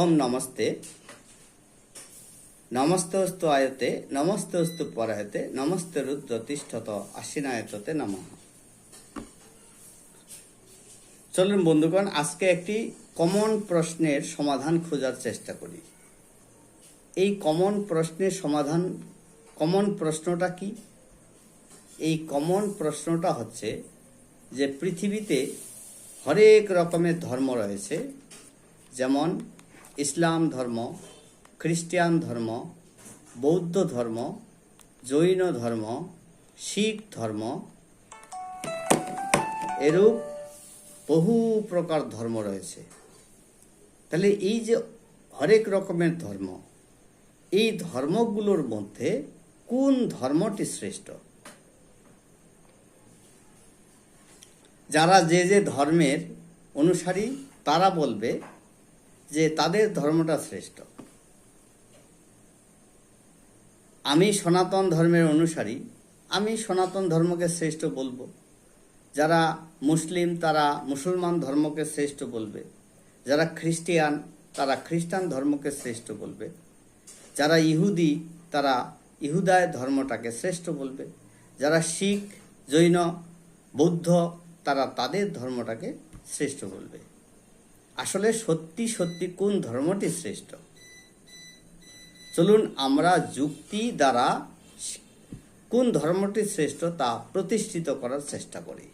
ওম নমস্তে। নমস্তস্তু আয়তে, নমস্তস্তু পরায়তে নমস্তে রুদ্র তিষ্ঠত আশ্বিনায়ততে নম। চলুন বন্ধুগণ, আজকে একটি কমন প্রশ্নের সমাধান খোঁজার চেষ্টা করি। এই কমন প্রশ্নের সমাধান, কমন প্রশ্নটা কি? এই কমন প্রশ্নটা হচ্ছে যে পৃথিবীতে হরেক রকমের ধর্ম রয়েছে, যেমন ইসলাম ধর্ম, খ্রিস্টান ধর্ম, বৌদ্ধ ধর্ম, জৈন ধর্ম, শিখ ধর্ম, এরূপ বহু প্রকার ধর্ম রয়েছে। তাহলে এই যে হরেক রকমের ধর্ম, এই ধর্মগুলোর মধ্যে কোন ধর্মটি শ্রেষ্ঠ? যারা যে যে ধর্মের অনুসারী, তারা বলবে যে তাদের ধর্মটা শ্রেষ্ঠ। আমি সনাতন ধর্মের অনুসারী, আমি সনাতন ধর্মকে শ্রেষ্ঠ বলব। যারা মুসলিম, তারা মুসলমান ধর্মকে শ্রেষ্ঠ বলবে। যারা খ্রিস্টিয়ান, তারা খ্রিস্টান ধর্মকে শ্রেষ্ঠ বলবে। যারা ইহুদি, তারা ইহুদায় ধর্মটাকে শ্রেষ্ঠ বলবে। যারা শিখ, জৈন, বৌদ্ধ, তারা তাদের ধর্মটাকে শ্রেষ্ঠ বলবে। আসলে সত্যি সত্যি কোন ধর্মটি শ্রেষ্ঠ? চলুন আমরা যুক্তি দ্বারা কোন ধর্মটি শ্রেষ্ঠ তা প্রতিষ্ঠিত করার চেষ্টা করি।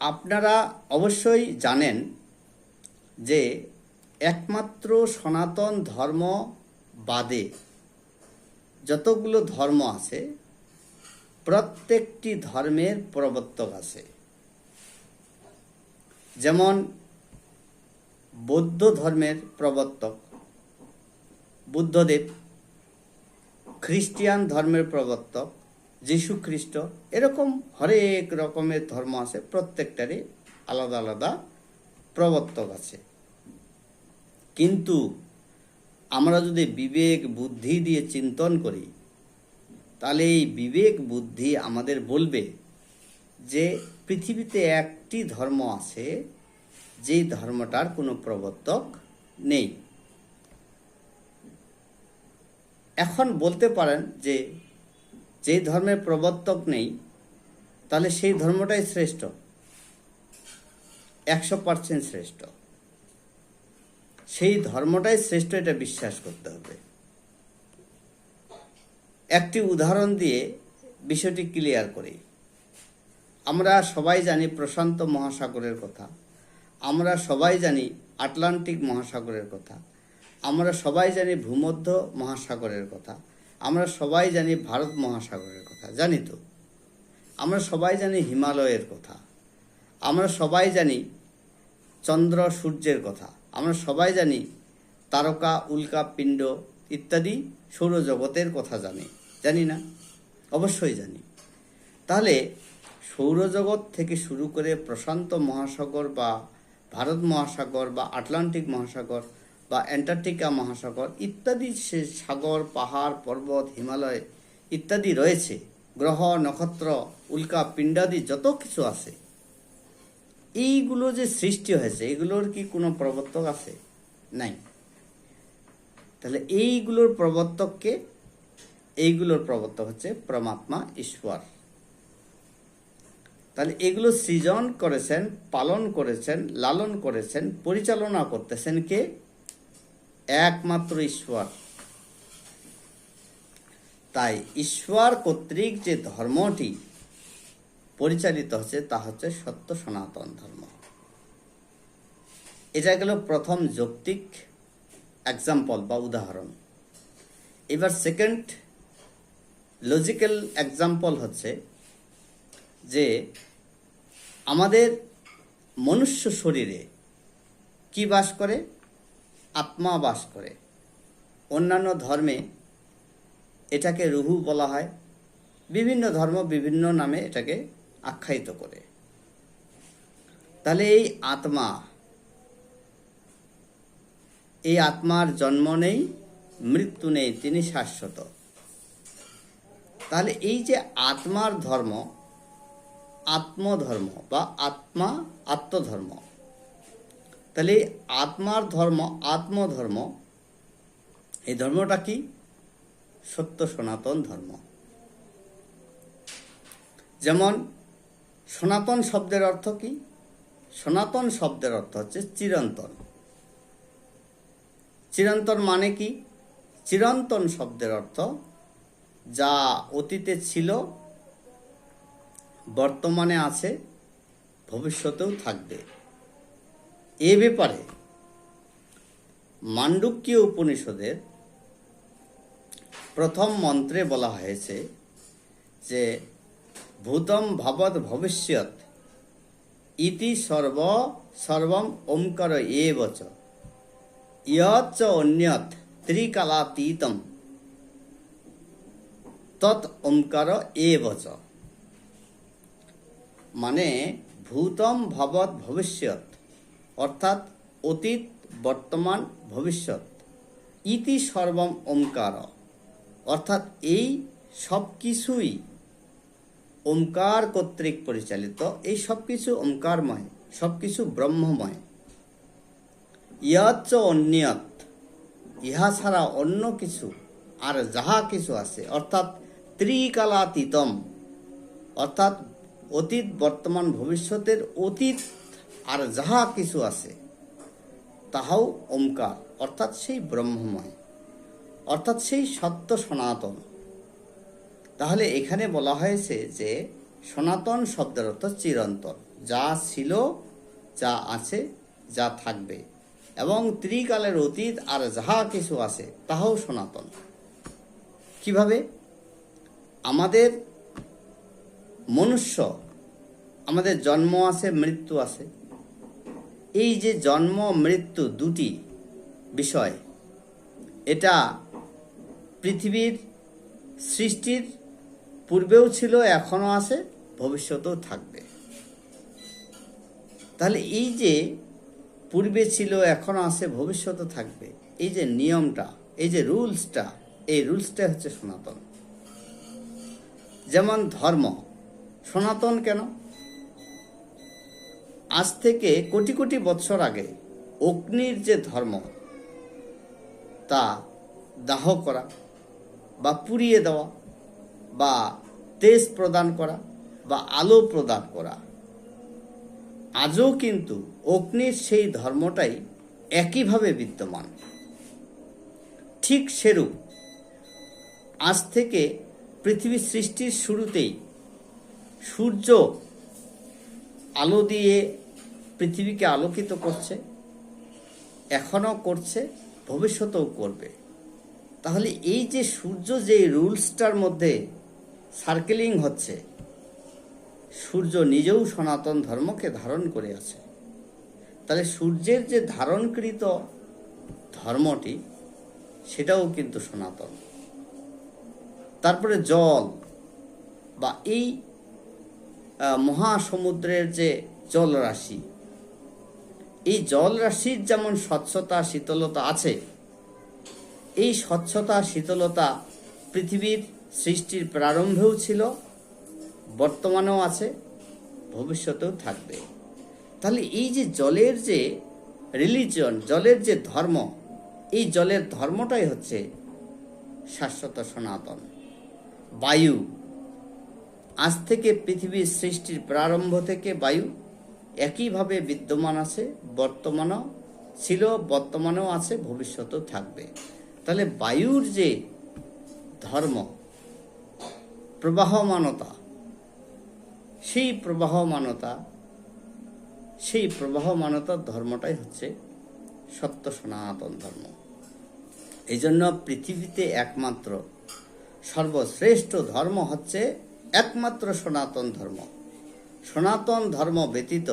আপনারা অবশ্যই জানেন যে একমাত্র সনাতন ধর্ম বাদে যতগুলো ধর্ম আছে, প্রত্যেকটি ধর্মের প্রবর্তক আছে। যেমন বৌদ্ধ ধর্মের প্রবর্তক, বুদ্ধদেব, খ্রিস্টিয়ান ধর্মের প্রবর্তক যীশু খ্রিস্ট এরকম হরেক রকমের ধর্ম আছে, প্রত্যেকটারই আলাদা আলাদা প্রবর্তক আছে। কিন্তু আমরা যদি বিবেক বুদ্ধি দিয়ে চিন্তন করি, তাহলে এই বিবেক বুদ্ধি আমাদের বলবে যে পৃথিবীতে একটি ধর্ম আছে, যেই ধর্মটার কোনো প্রবর্তক নেই। এখন বলতে পারেন যে যে ধর্মের প্রবর্তক নেই, তাহলে সেই ধর্মটাই শ্রেষ্ঠ। একশো পার্সেন্ট শ্রেষ্ঠ। সেই ধর্মটাই শ্রেষ্ঠ এটা বিশ্বাস করতে হবে। একটি উদাহরণ দিয়ে বিষয়টি ক্লিয়ার করি। আমরা সবাই জানি প্রশান্ত মহাসাগরের কথা। আমরা সবাই জানি আটলান্টিক মহাসাগরের কথা। আমরা সবাই জানি ভূমধ্য মহাসাগরের কথা। আমরা সবাই জানি ভারত মহাসাগরের কথা। জানি তো? আমরা সবাই জানি হিমালয়ের কথা। আমরা সবাই জানি চন্দ্র সূর্যের কথা। আমরা সবাই জানি তারকা, উল্কা, পিণ্ড ইত্যাদি সৌরজগতের কথা জানি। জানি না? অবশ্যই জানি। তাহলে সৌরজগৎ থেকে শুরু করে প্রশান্ত মহাসাগর বা ভারত মহাসাগর বা আটলান্টিক মহাসাগর বা অ্যান্টার্কটিকা মহাসাগর ইত্যাদি সে সাগর, পাহাড়, পর্বত, হিমালয় ইত্যাদি রয়েছে। গ্রহ, নক্ষত্র, উল্কা, পিণ্ডাদি যত কিছু আছে। এইগুলো যে সৃষ্টি হয়েছে, এগুলোর কি কোনো প্রবর্তক আছে? নাই। তাহলে এইগুলোর প্রবর্তককে, এইগুলোর প্রবর্তক হচ্ছে পরমাত্মা, ঈশ্বর। তাহলে এগুলো সৃজন করেছেন, পালন করেছেন, লালন করেছেন, পরিচালনা করতেছেন কে? একমাত্র ঈশ্বর। তাই ঈশ্বর কর্তৃক যে ধর্মটি পরিচালিত হচ্ছে, তা হচ্ছে সত্য সনাতন ধর্ম। এটা গেল প্রথম যৌক্তিক এক্সাম্পল বা উদাহরণ। এবার সেকেন্ড লজিক্যাল এক্সাম্পল হচ্ছে যে আমাদের মনুষ্য শরীরে কি বাস করে? আত্মা বাস করে। অন্যান্য ধর্মে এটাকে রুহু বলা হয়। বিভিন্ন ধর্ম বিভিন্ন নামে এটাকে আখ্যায়িত করে। তাহলে এই আত্মা, এই আত্মার জন্ম নেই, মৃত্যু নেই, তিনি শাশ্বত। তাহলে এই যে আত্মার ধর্ম আত্মধর্ম বা আত্মা আত্মধর্ম। তাহলে আত্মার ধর্ম, আত্মধর্ম, এই ধর্মটা কি? সত্য সনাতন ধর্ম। যেমন সনাতন শব্দের অর্থ কি? সনাতন শব্দের অর্থ হচ্ছে চিরন্তন। চিরন্তন মানে কি? চিরন্তন শব্দের অর্থ যা অতীতে ছিল বর্তমানে আছে, ভবিষ্যতেও থাকবে। এ ব্যাপারে মান্ডুক্যীয় উপনিষদের প্রথম মন্ত্রে বলা হয়েছে যে, ভূতম ভবৎ ভবিষ্যৎ, ইতি সর্ব সর্বম ওঙ্কার এ বচ ইয়চ্চ অন্যত ত্রিকালাতীতম, তৎ ওঙ্কার এ বচ মানে ভূতম ভবৎ ভবিষ্যৎ, অর্থাৎ অতীত, বর্তমান, ভবিষ্যৎ। ইতি সর্বম ওঙ্কার অর্থাৎ এই সব কিছুই ওঙ্কার কর্তৃক পরিচালিত, এই সব কিছু ওঙ্কারময় সব কিছু ব্রহ্মময়। ইয়াচ্চ অন্যত ইহা ছাড়া অন্য কিছু, আর যাহা কিছু আছে, অর্থাৎ ত্রিকালাতীতম, অর্থাৎ অতীত, বর্তমান, ভবিষ্যতের অতীত, আর যাহা কিছু আছে, তাহাও ওমকার, অর্থাৎ সেই ব্রহ্মময়, অর্থাৎ সেই সত্য সনাতন। তাহলে এখানে বলা হয়েছে যে, সনাতন শব্দের অর্থ চিরন্তন, যা ছিল, যা আছে, যা থাকবে, এবং ত্রিকালের অতীত, আর যাহা কিছু আছে, তাহাও সনাতন। কীভাবে? আমাদের মনুষ্য, আমাদের জন্ম আছে, মৃত্যু আছে। এই যে জন্ম, মৃত্যু দুটি বিষয়, এটা পৃথিবীর সৃষ্টির পূর্বেও ছিল, এখনও আছে, ভবিষ্যতেও থাকবে। তাহলে এই যে পূর্বে ছিল, এখনও আছে ভবিষ্যতে থাকবে, এই যে নিয়মটা, এই যে রুলসটা, এই রুলসটা হচ্ছে সনাতন। যেমন ধর্ম সনাতন কেন? আজ থেকে কোটি কোটি বৎসর আগে অগ্নির যে ধর্ম, তা দাহ করা বা পুড়িয়ে দেওয়া বা তেজ প্রদান করা বা আলো প্রদান করা, আজও কিন্তু অগ্নির সেই ধর্মটাই একইভাবে বিদ্যমান। ঠিক সেরূপ আজ থেকে পৃথিবী সৃষ্টির শুরুতেই সূর্য আলো দিয়ে পৃথিবীকে আলোকিত করছে, এখনও করছে, ভবিষ্যতেও করবে। তাহলে এই যে সূর্য যে রুলসটার মধ্যে সার্কেলিং হচ্ছে, সূর্য নিজেও সনাতন ধর্মকে ধারণ করে আছে। তাহলে সূর্যের যে ধারণকৃত ধর্মটি, সেটাও কিন্তু সনাতন। তারপরে জল বা এই মহাসমুদ্রের যে জলরাশি, এই জলরাশির যেমন স্বচ্ছতা, শীতলতা আছে, এই স্বচ্ছতা, শীতলতা পৃথিবীর সৃষ্টির প্রারম্ভেও ছিল, বর্তমানেও আছে, ভবিষ্যতেও থাকবে। তাহলে এই যে জলের যে রিলিজন জলের যে ধর্ম, এই জলের ধর্মটাই হচ্ছে শাশ্বত সনাতন। বায়ু আজ থেকে পৃথিবীর সৃষ্টির প্রারম্ভ থেকে বায়ু একইভাবে বিদ্যমান আছে, বর্তমানেও ছিল, বর্তমানেও আছে, ভবিষ্যতেও থাকবে। তাহলে বায়ুর যে ধর্ম, প্রবাহমানতা, সেই প্রবাহমানতা, সেই প্রবাহমানতার ধর্মটাই হচ্ছে সত্য সনাতন ধর্ম। এই জন্য পৃথিবীতে একমাত্র সর্বশ্রেষ্ঠ ধর্ম হচ্ছে একমাত্র সনাতন ধর্ম। সনাতন ধর্ম ব্যতীত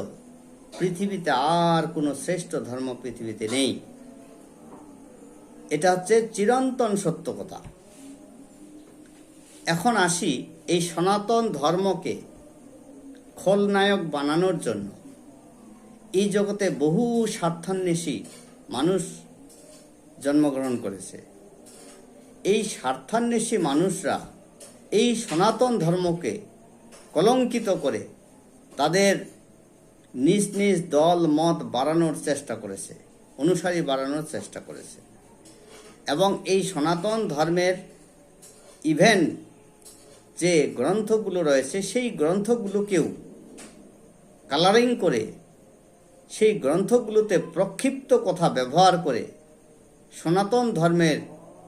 পৃথিবীতে আর কোনো শ্রেষ্ঠ ধর্ম পৃথিবীতে নেই। এটা হচ্ছে চিরন্তন সত্য কথা এখন আসি এই সনাতন ধর্মকে খলনায়ক বানানোর জন্য। এই জগতে বহু স্বার্থান্বেষী মানুষ জন্মগ্রহণ করেছে। এই স্বার্থান্বেষী মানুষরা এই সনাতন ধর্মকে কলঙ্কিত করে তাদের নিজ নিজ দল, মত বাড়ানোর চেষ্টা করেছে, অনুসারী বাড়ানোর চেষ্টা করেছে। এবং এই সনাতন ধর্মের ইভেন যে গ্রন্থগুলো রয়েছে, সেই গ্রন্থগুলোকেও কালারিং করে, সেই গ্রন্থগুলোতে প্রক্ষিপ্ত কথা ব্যবহার করে সনাতন ধর্মের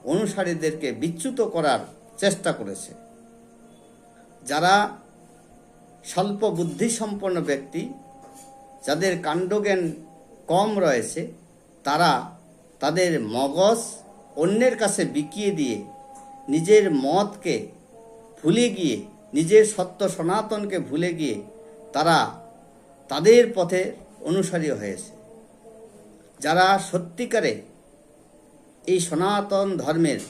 অনুসারীদেরকে বিচ্যুত করার চেষ্টা করেছে। যারা স্বল্প বুদ্ধিসম্পন্ন ব্যক্তি, যাদের কাণ্ডজ্ঞান কম রয়েছে, তারা তাদের মগজ অন্যের কাছে বিকিয়ে দিয়ে নিজের মতকে ভুলে গিয়ে, নিজের সত্য সনাতনকে ভুলে গিয়ে তারা তাদের পথে অনুসারী হয়েছে। যারা সত্যিকারে এই সনাতন ধর্মের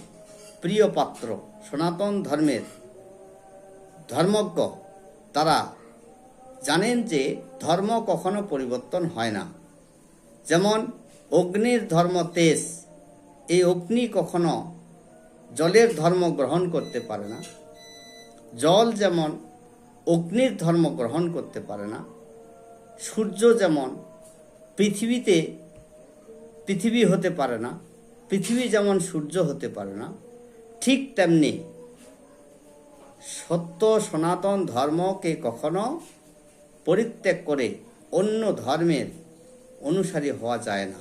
প্রিয় পাত্র, সনাতন ধর্মের ধর্মজ্ঞ। তারা জানেন যে ধর্ম কখনো পরিবর্তন হয় না। যেমন অগ্নির ধর্ম তেজ, এই অগ্নি কখনো জলের ধর্ম গ্রহণ করতে পারে না। জল যেমন অগ্নির ধর্ম গ্রহণ করতে পারে না, সূর্য যেমন পৃথিবীতে পৃথিবী হতে পারে না, পৃথিবী যেমন সূর্য হতে পারে না, ঠিক তেমনি সত্য সনাতন ধর্মকে কখনো পরিত্যাগ করে অন্য ধর্মের অনুসারী হওয়া যায় না।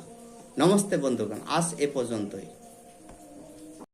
নমস্তে বন্ধুগণ, আজ এ পর্যন্তই।